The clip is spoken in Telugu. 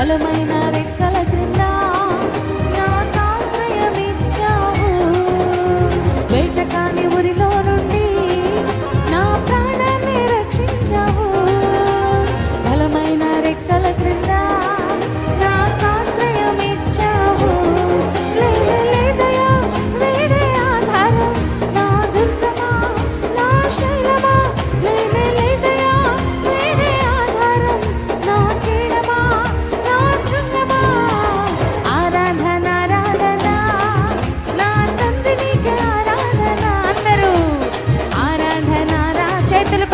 విశాలమైన రెక్క చేతులు